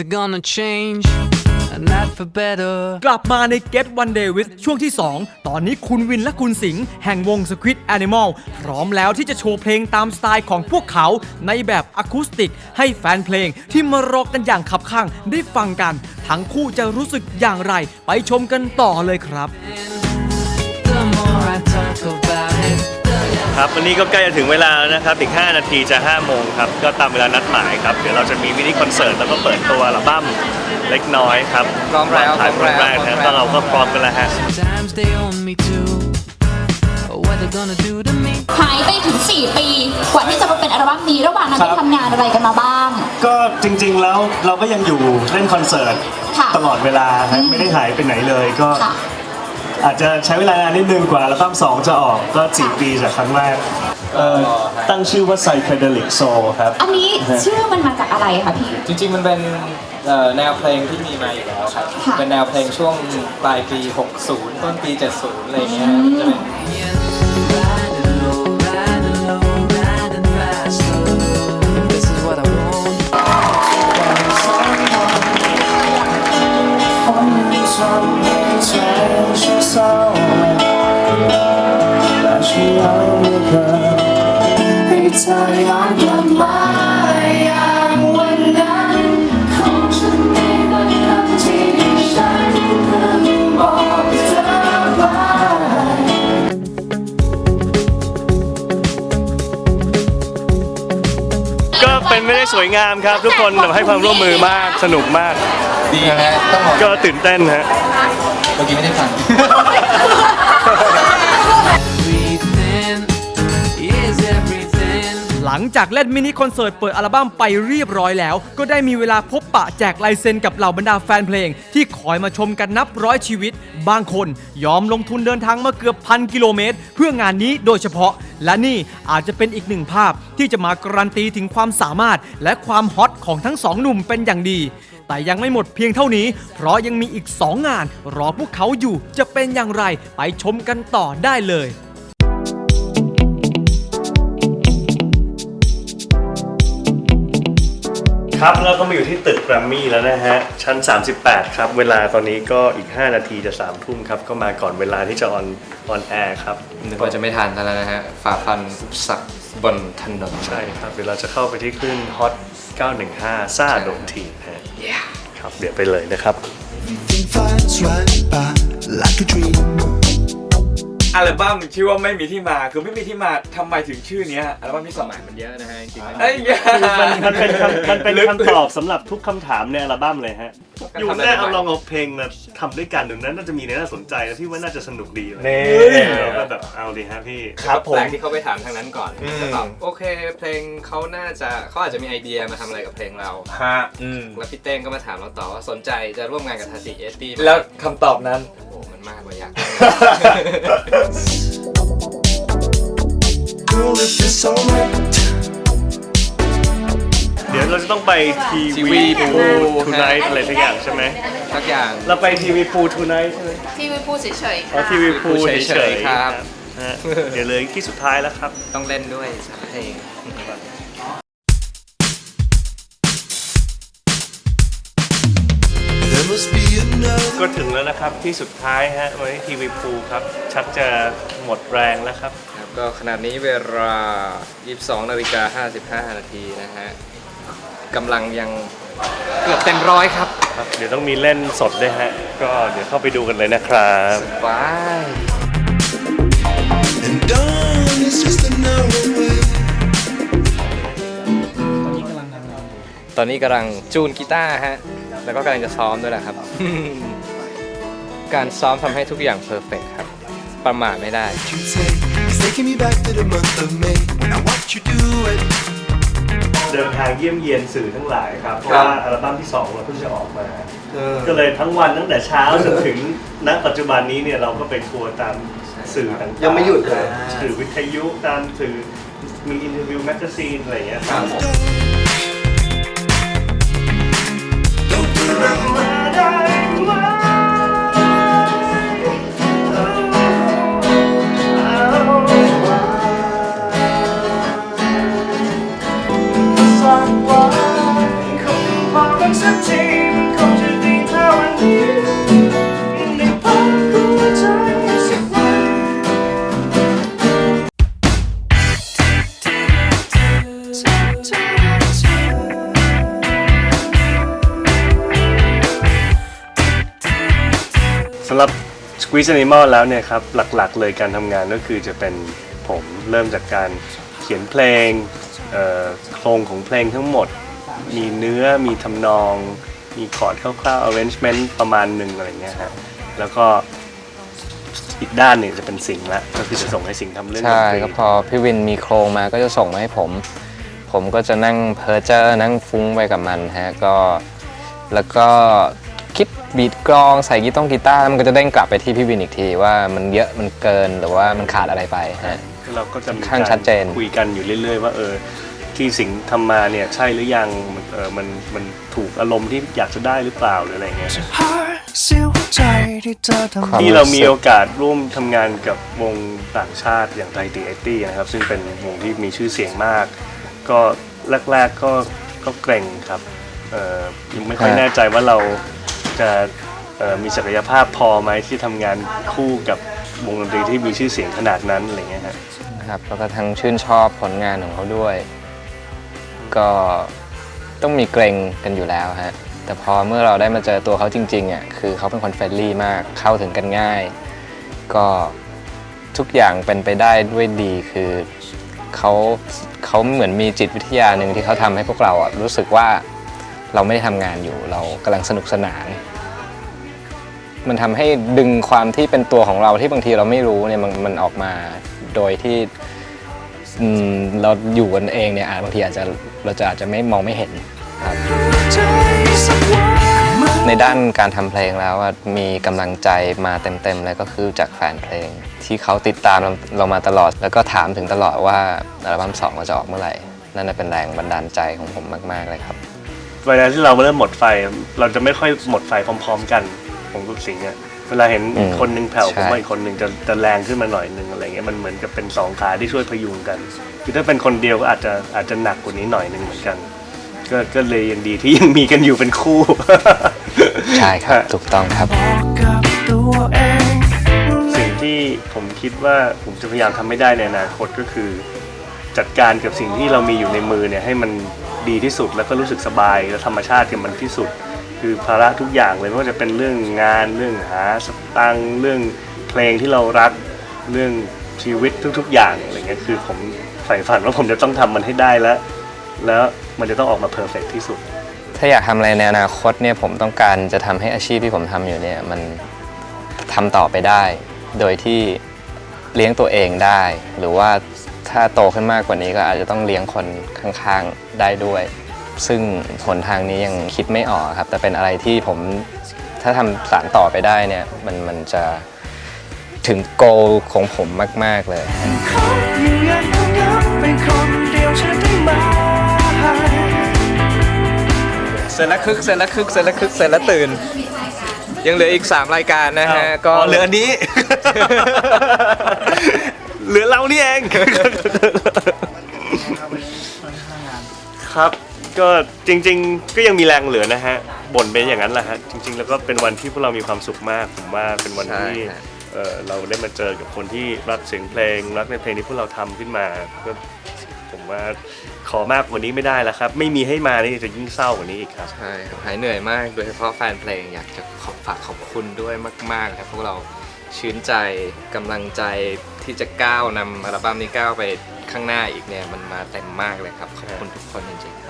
are gonna change, and not for better. กลับมาใน Get One Day with ช่วงที่ 2 ตอนนี้คุณวินและคุณสิงห์แห่งวง Squid Animal พร้อมแล้วที่จะโชว์เพลงตามสไตล์ของพวกเขาในแบบอะคูสติก ให้แฟนเพลงที่มารอกันอย่างขับข้างได้ฟังกัน ทั้งคู่จะรู้สึกอย่างไร ไปชมกันต่อเลยครับ ครับวันนี้ก็ใกล้จะถึงเวลาแล้วนะครับ อีก 5 นาทีจะ 5 โมงครับ ก็ตามเวลานัดหมายครับ เดี๋ยวเราจะมีมินิคอนเสิร์ตแล้วก็เปิดตัวอัลบั้มเล็กน้อยครับพร้อมแล้วถ่ายพร้อมแล้วแรกพร้อมนะแล้วก็เราก็พร้อมกันแล้วฮะ times they own me too. What they gonna do to me? หายไปถึง 4 ปี กว่าที่จะมาเป็นอัลบั้มนี้ระหว่างนั้นครัได้บทำงานอะไรกันมาบ้าง ก็จริงๆแล้วเราก็ยังอยู่เล่นคอนเสิร์ตค่ะ ตลอดเวลาครับไม่ได้หายไปไหนเลยก็ ค่ะ อาจจะใช้เวลานานนิดนึงกว่าอัลบั้มสองจะออกก็4ปีจากครั้งแรกเอ่อตั้งชื่อว่า Psychedelic Soul ครับอันนี้ชื่อมันมาจากอะไรคะพี่ จริงๆ มันเป็นเอ่อแนวเพลงที่มีมาอยู่แล้วครับ ค่ะ เป็นแนวเพลงช่วงปลายปี 60 ต้นปี 70 อะไรเงี้ยจะเป็น Riding low, riding low, riding faster. This is what I want. ก็เป็นไม่ได้สวยงามครับ ทุกคนให้ความร่วมมือมากสนุกมาก ดีนะฮะต้องบอกก็ตื่นเต้นฮะ เมื่อกี้ไม่ได้ฟัง หลังจากเล่นมินิคอนเสิร์ตเปิดอัลบั้มไปเรียบร้อยแล้ว ก็ได้มีเวลาพบปะแจกลายเซ็นกับเหล่าบรรดาแฟนเพลง ที่คอยมาชมกันนับร้อยชีวิต บางคนยอมลงทุนเดินทางมาเกือบพันกิโลเมตร เพื่องานนี้โดยเฉพาะ และนี่อาจจะเป็นอีกหนึ่งภาพที่จะมาการันตีถึงความสามารถ และความฮอตของทั้งสองหนุ่มเป็นอย่างดี แต่ยังไม่หมดเพียงเท่านี้ เพราะยังมีอีก 2 งาน รอพวกเขาอยู่จะเป็นอย่างไรไปชมกันต่อได้เลย ครับเราก็มาอยู่ที่ตึกแกรมมี่แล้วนะฮะ ชั้น 38 ครับ เวลาตอนนี้ก็อีก 5 นาทีจะ3ทุ่มครับ ก็มาก่อนเวลาที่จะออนออนแอร์ครับ นึกว่าจะไม่ทันแล้วนะฮะฝ่าฟันอุปสรรคบนถนนใช่ครับ เดี๋ยวเราจะเข้าไปที่คลื่นฮอต 915 ซ่าโดนทีฮะครับ เดี๋ยวไปเลยนะครับ Everything flies right by like a dream. อัลบั้มชื่อว่าไม่มีที่มาคือไม่มีที่มาทำไมถึงชื่อเนี้ยอัลบั้มที่สองมันเยอะนะฮะจริงๆไอ้ยามันมันเป็นคำมันเป็นคำตอบสำหรับทุกคำถามในอัลบั้มเลยฮะ อยู่แน่เอาลองเอาเพลงมาทำด้วยกันดูนั้นน่าจะมีในน่าสนใจและพี่ว่าน่าจะสนุกดีเลยนี่เราก็แบบเอาดีฮะพี่ครับผม แปลกที่เขาไปถามทางนั้นก่อนอืมจะตอบโอเคเพลงเขาน่าจะเขาอาจจะมีไอเดียมาทำอะไรกับเพลงเรา ฮะอืมแล้วพี่เต้งก็มาถามเราต่อว่าสนใจจะร่วมงานกับทาจิเอสดีแล้วคำตอบนั้น โอ้โหมันมากกว่าอยาก Girl, if it's alright. เดี๋ยวเราจะต้องไปทีวี TV พู Pool ทูไนท์อะไรสักอย่างใช่ไหมสักอย่าง เราไปทีวีพูทูไนท์ใช่ไหมที่ไม่พูดเฉยๆอ๋อค่ะทีวีพูเฉเฉยยๆๆครับฮะเดี๋ยวเลยที่สุดท้ายแล้วครับ ต้องเล่นด้วยสักเพลง ก็ถึงแล้วนะครับที่สุดท้ายฮะวันนี้ทีวีพูครับ ชักจะหมดแรงแล้วครับ ครับก็ขนาดนี้เวลา 22นาฬิกา55 นาทีนะฮะกำลังยังเกือบเต็มร้อยครับครับ เดี๋ยวต้องมีเล่นสดด้วยฮะ ก็เดี๋ยวเข้าไปดูกันเลยนะครับบาย And dawn is just an hour away. ตอนนี้กำลังจูนกีตาร์ฮะ แล้วก็กำลังจะซ้อมด้วยแหละครับ การซ้อมทำให้ทุกอย่างเพอร์เฟกครับ ประมาทไม่ได้ You say it's taking me back to the month of May when I watch you do it. เดินทางเยี่ยมเยียนสื่อทั้งหลายครับ เพราะครับว่าอัลบั้มที่ 2 เราเพิ่งจะออกมา ก็เลยทั้งวันตั้งแต่เช้าจนถึงณปัจจุบันนี้เนี่ยเราก็ไปทัวร์ตามสื่อต่างๆยังไม่หยุดเลยสื่อวิทยุตามสื่อมีอินเทอร์วิวแมกกาซีนอะไรอย่างเงี้ยครับ วันคงพอกันสักทีมันคงจะดีเท่าวันนี้ในพักหัวใจสักวันสำหรับ Squeeze Animal แล้วเนี่ยครับ หลักๆเลยการทำงานก็คือจะเป็นผมเริ่มจากการเขียนเพลง โครงของเพลงทั้งหมด มีเนื้อมีทำนอง มีคอร์ดคร่าวๆ arrangement ประมาณหนึ่งอะไรเงี้ยฮะแล้วก็อีกด้านหนึ่งจะเป็นสิงห์ละก็คือจะส่งให้สิงห์ทำเรื่องดใช่นตรีก็พอพี่วินมีโครงมาก็จะส่งมาให้ผม ผมก็จะนั่งเพอเจอร์นั่งฟุ้งไปกับมันฮะก็แล้วก็คิดบีทกลองใส่กีตงกีตาร์มันก็จะเด้งกลับไปที่พี่วินอีกทีว่ามันเยอะมันเกินหรือว่ามันขาดอะไรไปฮะคือ เราก็จะมีข้างชัดเจน คุยกันอยู่เรื่อย ๆ ว่าเออที่สิงห์ทำมาเนี่ยใช่หรือยังมันเออมันมันถูกอารมณ์ที่อยากจะได้หรือเปล่าหรืออะไรเงี้ยหาเสียวหัวใจที่เธอทำความ ที่เรามีสึกโอกาสร่วมทำงานกับวงต่างชาติอย่างไทตีเอตี้นะครับ ซึ่งเป็นวงที่มีชื่อเสียงมาก ก็แรกๆก็ก็เกรงครับเอ่อยังไม่ค่อยแน่ใจว่าเราจะเอ่อมีศักยภาพพอไหมที่ทำงานคู่กับ วงดนตรีที่มีชื่อเสียงขนาดนั้นอะไรเงี้ยฮะครับแล้วก็ทั้งชื่นชอบผลงานของเขาด้วย ก็ต้องมีเกรงกันอยู่แล้วฮะแต่พอเมื่อเราได้มาเจอตัวเขาจริงๆอะคือเขาเป็นคนเฟรนลี่มากเข้าถึงกันง่าย ก็ทุกอย่างเป็นไปได้ด้วยดีคือเขาเขาเหมือนมีจิตวิทยาหนึ่งที่เขาทำให้พวกเราอะรู้สึกว่าเราไม่ได้ทำงานอยู่เรากำลังสนุกสนาน มันทำให้ดึงความที่เป็นตัวของเราที่บางทีเราไม่รู้เนี่ยมันมันออกมาโดยที่เราอยู่กันเองเนี่ยอาจบางทีอาจจะเราจะอาจจะไม่มองไม่เห็นครับในด้านการทำเพลงแล้วมีกำลังใจมาเต็มๆเลยก็คือจากแฟนเพลง ที่เขาติดตามเราเรามาตลอด แล้วก็ถามถึงตลอดว่าอัลบั้มสองเราจะออกเมื่อไหร่ นั่นเป็นแรงบันดาลใจของผมมากๆเลยครับเวลาที่เราเริ่มหมดไฟ เราจะไม่ค่อยหมดไฟพร้อม ๆ กัน ผมกับสิงห์อะเวลาเห็นอืมคนหนึงแผ่วใช่ ผมว่าอีกคนหนึ่งจะจะแรงขึ้นมาหน่อยหนึงอะไรเงี้ยมันเหมือนกับเป็นสองขาที่ช่วยพยุงกันคือถ้าเป็นคนเดียวก็อาจจะอาจจะหนักกว่านี้หน่อยหนึงเหมือนกัน ก็ก็เลยยังดีที่ยังมีกันอยู่เป็นคู่ ใช่ครับ ถูกต้องครับกับตัวเองสิ่งที่ผมคิดว่าผมจะพยายามทำไม่ได้ในอนาคตก็คือ จัดการกับสิ่งที่เรามีอยู่ในมือเนี่ยให้มันดีที่สุดแล้วก็รู้สึกสบายและธรรมชาติกับมันที่สุด คือภาระทุกอย่างเลยไม่ว่าจะเป็นเรื่องงานเรื่องหาสตังค์เรื่องเพลงที่เรารักเรื่องชีวิตทุก ๆ อย่างอะไรเงี้ยคือผมใฝ่ฝันว่าผมจะต้องทำมันให้ได้แล้ว แล้วมันจะต้องออกมาเพอร์เฟกที่สุด ถ้าอยากทำอะไรในอนาคตเนี่ยผมต้องการจะทำให้อาชีพที่ผมทำอยู่เนี่ยมันทำต่อไปได้ โดยที่เลี้ยงตัวเองได้ หรือว่าถ้าโตขึ้นมากกว่านี้ก็อาจจะต้องเลี้ยงคนข้างๆได้ด้วย ซึ่งหนทางนี้ยังคิดไม่ออกครับ แต่เป็นอะไรที่ผมถ้าทำสารต่อไปได้เนี่ยมันมันจะถึงโกของผมมาก ๆ เลยขออยู่อย่างเงาๆเป็นคนเดียวฉันได้ไหมเสร็จแล้วคึกเสร็จแล้วคึกเสร็จแล้วคึกเสร็จแล้วตื่น ยังเหลืออีก 3 รายการนะฮะ ก็อ๋อเหลืออันนี้ เหลือเรานี่เอง ครับ ก็จริง ๆ ก็ยังมีแรงเหลือนะฮะบ่นเป็นอย่างนั้นแหละฮะจริง ๆ แล้วก็เป็นวันที่พวกเรามีความสุขมากผมว่าเป็นวันที่ใช่ฮะ เอ่อเราได้มาเจอกับคนที่รักเสียงเพลง รักในเพลงที่พวกเราทำขึ้นมาก็ผมว่าขอมากกว่านี้ไม่ได้แล้วครับ ไม่มีให้มานี่จะยิ่งเศร้ากว่านี้อีกครับ ใช่ครับหายเหนื่อยมากโดยเฉพาะแฟนเพลงอยากจะขอบฝากขอบคุณด้วยมากๆครับพวกเราชื่นใจกำลังใจที่จะก้าวนำอัลบั้มนี้ก้าวไปข้างหน้าอีกเนี่ยมันมาเต็มมากเลยครับ ขอบคุณทุกคนจริงๆครับ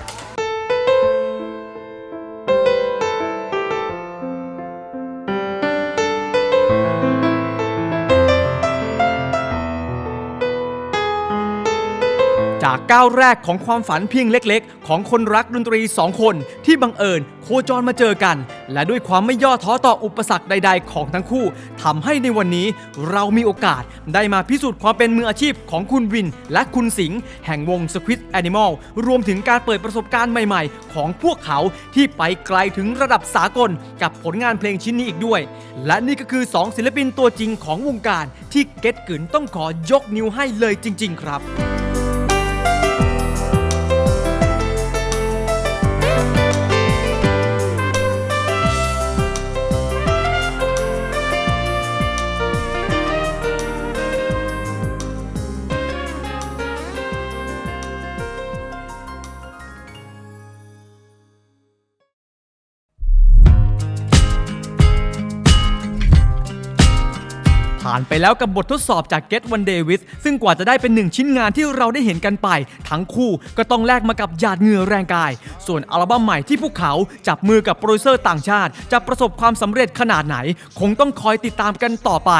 จากก้าวแรกของความฝันเพียงเล็กๆ ของคนรักดนตรีสองคนที่บังเอิญโคจรมาเจอกัน และด้วยความไม่ย่อท้อต่ออุปสรรคใด ๆ ของทั้งคู่ทำให้ในวันนี้เรามีโอกาสได้มาพิสูจน์ความเป็นมืออาชีพของคุณวิน และคุณสิงห์แห่งวง Squid Animal รวมถึงการเปิดประสบการณ์ใหม่ๆ ของพวกเขาที่ไปไกลถึงระดับสากลกับผลงานเพลงชิ้นนี้อีกด้วย และนี่ก็คือ 2 ศิลปินตัวจริงของวงการที่เก็ตกึนต้องขอยกนิ้วให้เลยจริง ๆ ครับ ผ่านไปแล้วกับบททดสอบจาก Get One Day With ซึ่งกว่าจะได้เป็นหนึ่งชิ้นงานที่เราได้เห็นกันไป ทั้งคู่ก็ต้องแลกมากับหยาดเหงื่อแรงกาย ส่วนอัลบั้มใหม่ที่พวกเขาจับมือกับโปรดิวเซอร์ต่างชาติ จะประสบความสำเร็จขนาดไหน คงต้องคอยติดตามกันต่อไป